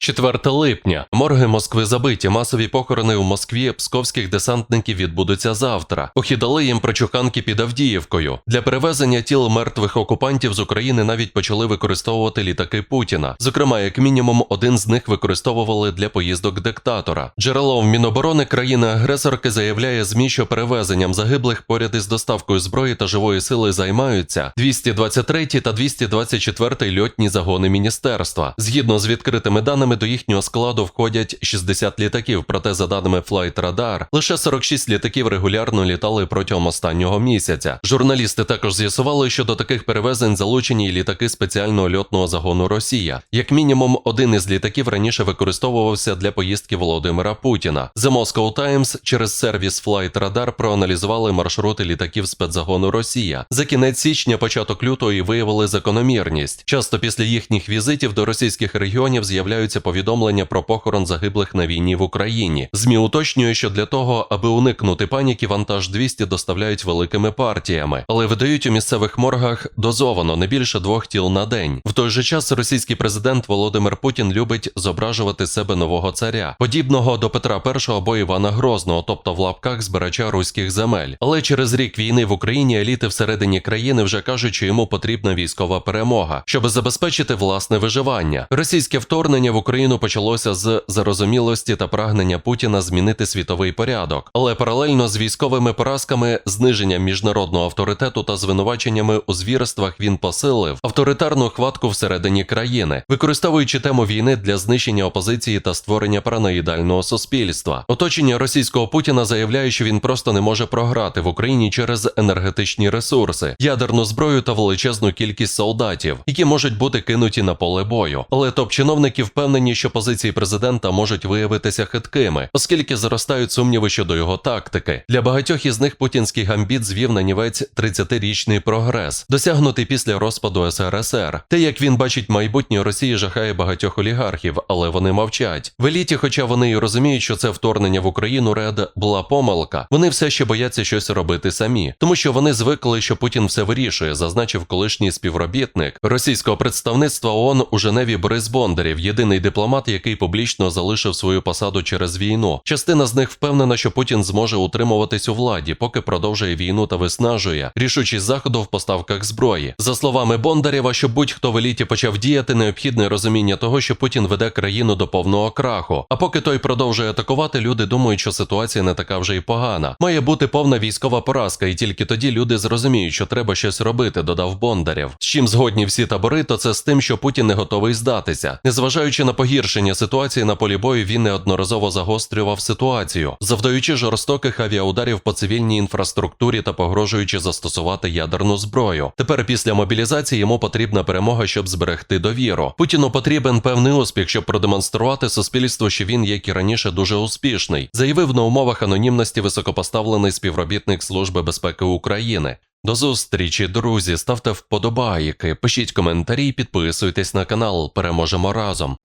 4 липня. Морги Москви забиті. Масові похорони у Москві псковських десантників відбудуться завтра. Похідали їм прочуханки під Авдіївкою. Для перевезення тіл мертвих окупантів з України навіть почали використовувати літаки Путіна. Зокрема, як мінімум, один з них використовували для поїздок диктатора. Джерело в Міноборони країни-агресорки заявляє ЗМІ, що перевезенням загиблих поряд із доставкою зброї та живої сили займаються 223 та 224 льотні загони міністерства. Згідно з відкритими даними, до їхнього складу входять 60 літаків. Проте, за даними Flight Radar, лише 46 літаків регулярно літали протягом останнього місяця. Журналісти також з'ясували, що до таких перевезень залучені й літаки спеціального льотного загону Росія. Як мінімум, один із літаків раніше використовувався для поїздки Володимира Путіна. The Moscow Times через сервіс Flight Radar проаналізували маршрути літаків спецзагону Росія. За кінець січня, початок лютого і виявили закономірність. Часто після їхніх візитів до російських регіонів з'являються повідомлення про похорон загиблих на війні в Україні. ЗМІ уточнює, що для того, аби уникнути паніки, вантаж 200 доставляють великими партіями, але видають у місцевих моргах дозовано не більше двох тіл на день. В той же час російський президент Володимир Путін любить зображувати себе нового царя, подібного до Петра І або Івана Грозного, тобто в лапках збирача руських земель. Але через рік війни в Україні еліти всередині країни вже кажуть, що йому потрібна військова перемога, щоб забезпечити власне виживання. Російське вторгнення в Україну почалося з зарозумілості та прагнення Путіна змінити світовий порядок, але паралельно з військовими поразками, зниженням міжнародного авторитету та звинуваченнями у звірствах він посилив авторитарну хватку всередині країни, використовуючи тему війни для знищення опозиції та створення параноїдального суспільства. Оточення російського Путіна заявляє, що він просто не може програти в Україні через енергетичні ресурси, ядерну зброю та величезну кількість солдатів, які можуть бути кинуті на поле бою. Але топ-чиновники впевнені, що позиції президента можуть виявитися хиткими, оскільки зростають сумніви щодо його тактики. Для багатьох із них путінський гамбіт звів на нівець 30-річний прогрес, досягнутий після розпаду СРСР. Те, як він бачить майбутнє Росії, жахає багатьох олігархів, але вони мовчать. В еліті, хоча вони і розуміють, що це вторгнення в Україну ред була помилка, вони все ще бояться щось робити самі, тому що вони звикли, що Путін все вирішує, зазначив колишній співробітник російського представництва ООН у Женеві Борис Бондарєв, єдиний дипломат, який публічно залишив свою посаду через війну. Частина з них впевнена, що Путін зможе утримуватись у владі, поки продовжує війну та виснажує рішучість заходу в поставках зброї. За словами Бондарєва, щоб будь-хто в еліті почав діяти, необхідне розуміння того, що Путін веде країну до повного краху. А поки той продовжує атакувати, люди думають, що ситуація не така вже й погана. Має бути повна військова поразка, і тільки тоді люди зрозуміють, що треба щось робити, додав Бондарєв. З чим згодні всі табори, то це з тим, що Путін не готовий здатися. Незважаючи на погіршення ситуації на полі бою, він неодноразово загострював ситуацію, завдаючи жорстоких авіаударів по цивільній інфраструктурі та погрожуючи застосувати ядерну зброю. Тепер після мобілізації йому потрібна перемога, щоб зберегти довіру. Путіну потрібен певний успіх, щоб продемонструвати суспільству, що він, як і раніше, дуже успішний, заявив на умовах анонімності високопоставлений співробітник Служби безпеки України. До зустрічі, друзі. Ставте вподобайки, пишіть коментарі, підписуйтесь на канал. Переможемо разом.